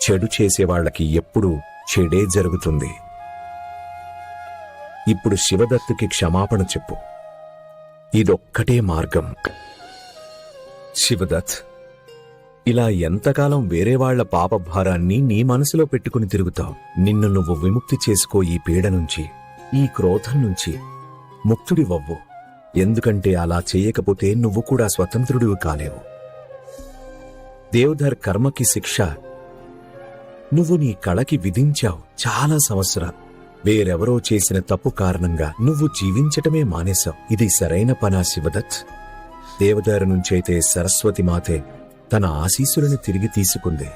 చెడు చేసేవాళ్ళకి ఎప్పుడూ చెడే జరుగుతుంది. ఇప్పుడు శివదత్తుకి క్షమాపణ చెప్పు. ఇదొక్కటే మార్గం. శివదత్ ఇలా ఎంతకాలం వేరే వాళ్ళ పాపభారాన్ని నీ మనసులో పెట్టుకుని తిరుగుతావు? నిన్ను నువ్వు విముక్తి చేసుకో ఈ పీడ నుంచి ఈ క్రోధం నుంచి. ముక్తుడివవ్వు. ఎందుకంటే అలా చేయకపోతే నువ్వు కూడా స్వతంత్రుడివి కాలేవు. దేవధర్ కర్మకి శిక్ష నువ్వు నీ కళకి విధించావు చాలా సంవత్సరాలు. వేరెవరో చేసిన తప్పు కారణంగా నువ్వు జీవించటమే మానేశావు. ఇది సరైన పనా శివదత్? దేవదారు నుంచైతే సరస్వతి మాతే తన ఆశీస్సులను తిరిగి తీసుకుంది.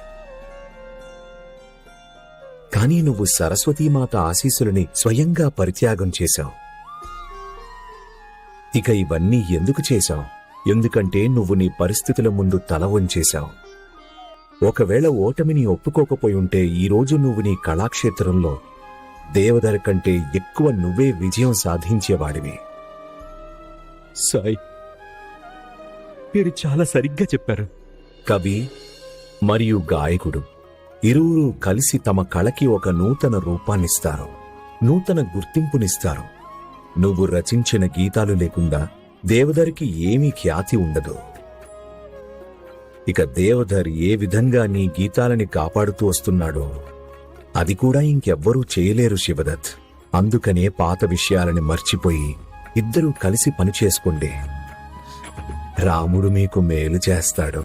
కానీ నువ్వు సరస్వతీమాత ఆశీస్సులని స్వయంగా పరిత్యాగం చేశావు. ఇక ఇవన్నీ ఎందుకు చేశావు? ఎందుకంటే నువ్వు నీ పరిస్థితుల ముందు తల వంచేశావు. ఒకవేళ ఓటమిని ఒప్పుకోకపోయి ఉంటే ఈరోజు నువ్వు నీ కళాక్షేత్రంలో దేవదర కంటే ఎక్కువ నువ్వే విజయం సాధించేవాడివి. సాయి మీరు చాలా సరిగ్గా చెప్పారు. కవి మరియు గాయకుడు ఇరువురు కలిసి తమ కళకి ఒక నూతన రూపాన్నిస్తారు నూతన గుర్తింపునిస్తారు. నువ్వు రచించిన గీతాలు లేకుండా దేవదరికి ఏమీ ఖ్యాతి ఉండదు. ఇక దేవధర్ ఏ విధంగా నీ గీతాలని కాపాడుతూ వస్తున్నాడో అది కూడా ఇంకెవ్వరూ చేయలేరు శివదత్. అందుకనే పాత విషయాలని మర్చిపోయి ఇద్దరూ కలిసి పనిచేసుకుండే రాముడు మీకు మేలు చేస్తాడు.